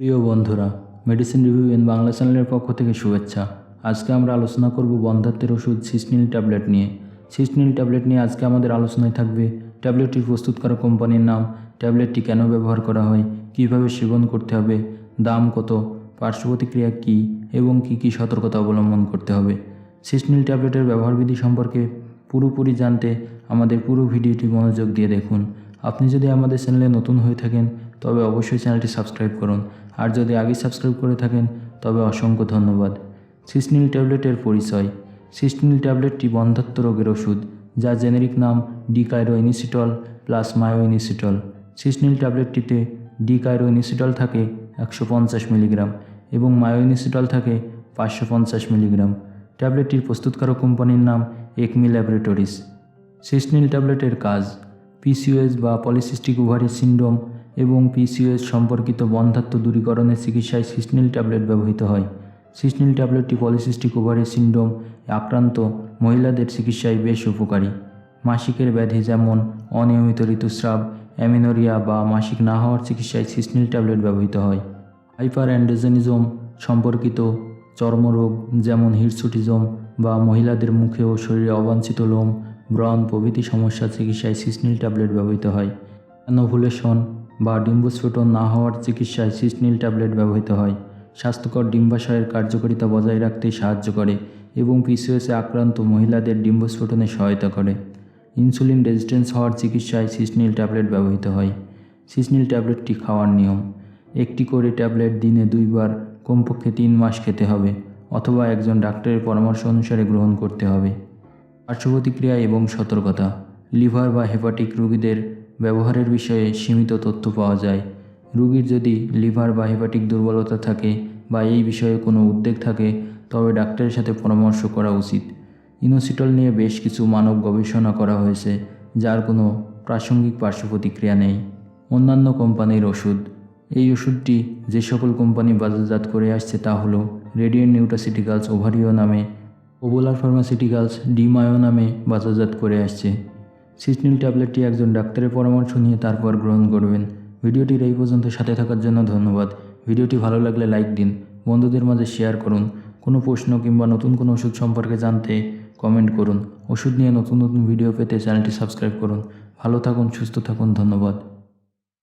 প্রিয় বন্ধুরা medicine review in Bangla চ্যানেলের পক্ষ থেকে শুভেচ্ছা। আজকে আমরা আলোচনা করব বন্ধাত্বের ওষুধ সিসনিল ট্যাবলেট নিয়ে। সিসনিল ট্যাবলেট নিয়ে আজকে আমাদের আলোচনায় থাকবে ট্যাবলেটটি প্রস্তুতকারক কোম্পানির নাম। ট্যাবলেটটি কেন ব্যবহার করা হয়? কীভাবে সেবন করতে হবে? দাম কত? পার্শ্ব প্রতিক্রিয়া কী? এবং কী কী সতর্কতা অবলম্বন করতে হবে? সিসনিল ট্যাবলেটের ব্যবহারবিধি সম্পর্কে পুরোপুরি জানতে আমাদের পুরো ভিডিওটি মনোযোগ দিয়ে দেখুন। আপনি যদি আমাদের চ্যানেলে নতুন হয়ে থাকেন, তবে অবশ্যই চ্যানেলটি সাবস্ক্রাইব করুন। আর যদি আগে সাবস্ক্রাইব করে থাকেন, তবে অসংখ্য ধন্যবাদ। সিসনিল ট্যাবলেটের পরিচয়। সিসনিল ট্যাবলেটটি বন্ধাত্ম রোগের ওষুধ, যার জেনেরিক নাম ডিকাইরোইনিসিটল প্লাস মায়োইনিসিটল। সিসনিল ট্যাবলেটটিতে ডিকাইরোইনিসিটল থাকে একশো পঞ্চাশ মিলিগ্রাম এবং মায়োইনিসিটল থাকে পাঁচশো পঞ্চাশ মিলিগ্রাম। ট্যাবলেটটির প্রস্তুতকারক কোম্পানির নাম একমি ল্যাবরেটরিজ। সিসনিল ট্যাবলেটের কাজ, পিসিওএস বা পলিসিস্টিক ওভারি সিন্ড্রোম এবং পিসিওএস সম্পর্কিত বন্ধাত্ম দূরীকরণের চিকিৎসায় সিসনিল ট্যাবলেট ব্যবহৃত হয়। সিসনিল ট্যাবলেটটি পলিসিস্টিক ওভারি সিন্ড্রোম আক্রান্ত মহিলাদের চিকিৎসায় বেশ উপকারী। মাসিকের ব্যাধি যেমন অনিয়মিত ঋতুস্রাব, অ্যামিনোরিয়া বা মাসিক না হওয়ার চিকিৎসায় সিসনিল ট্যাবলেট ব্যবহৃত হয়। হাইপার অ্যান্ড্রোজেনিজম সম্পর্কিত চর্মরোগ যেমন হিরসুটিজম বা মহিলাদের মুখে ও শরীরে অবাঞ্ছিত লোম, ব্রণ প্রভৃতি সমস্যা চিকিৎসায় সিসনিল ট্যাবলেট ব্যবহৃত হয়। অ্যানোভুলেশন বা ডিম্বস্ফোটন না হওয়ার চিকিৎসায় সিসনিল ট্যাবলেট ব্যবহৃত হয়। স্বাস্থ্যকর ডিম্বাশয়ের কার্যকারিতা বজায় রাখতে সাহায্য করে এবং পিসিওএসে আক্রান্ত মহিলাদের ডিম্বস্ফোটনে সহায়তা করে। ইনসুলিন রেজিস্ট্যান্স হওয়ার চিকিৎসায় সিসনিল ট্যাবলেট ব্যবহৃত হয়। সিসনিল ট্যাবলেটটি খাওয়ার নিয়ম। একটি করে ট্যাবলেট দিনে দুইবার, কমপক্ষে তিন মাস খেতে হবে অথবা একজন ডাক্তারের পরামর্শ অনুসারে গ্রহণ করতে হবে। পার্শ্বপ্রতিক্রিয়া এবং সতর্কতা। লিভার বা হেপাটিক রোগীদের ব্যবহারের বিষয়ে সীমিত তথ্য পাওয়া যায়। রোগীর যদি লিভার বা হেপাটিক দুর্বলতা থাকে বা এই বিষয়ে কোনো উদ্বেগ থাকে, তবে ডাক্তারের সাথে পরামর্শ করা উচিত। ইনোসিটল নিয়ে বেশ কিছু মানব গবেষণা করা হয়েছে, যার কোনো প্রাসঙ্গিক পার্শ্ব প্রতিক্রিয়া নেই। অন্যান্য কোম্পানির ওষুধ। এই ওষুধটি যে সকল কোম্পানি বাজারজাত করে আসছে তা হলো রেডিয়েন্ট নিউটাসিটিক্যালস ওভারিও নামে, ওবোলার ফার্মাসিউটিক্যালস ডিমায়ো নামে বাজারজাত করে আসছে। সিসনিল ট্যাবলেটটি একজন ডাক্তারের পরামর্শ নিয়ে তারপর গ্রহণ করবেন। ভিডিওটির এই পর্যন্ত সাথে থাকার জন্য ধন্যবাদ। ভিডিওটি ভালো লাগলে লাইক দিন, বন্ধুদের মাঝে শেয়ার করুন, কোনো প্রশ্ন কিংবা নতুন কোনো ওষুধ সম্পর্কে জানতে কমেন্ট করুন। ওষুধ নিয়ে নতুন নতুন ভিডিও পেতে চ্যানেলটি সাবস্ক্রাইব করুন। ভালো থাকুন, সুস্থ থাকুন, ধন্যবাদ।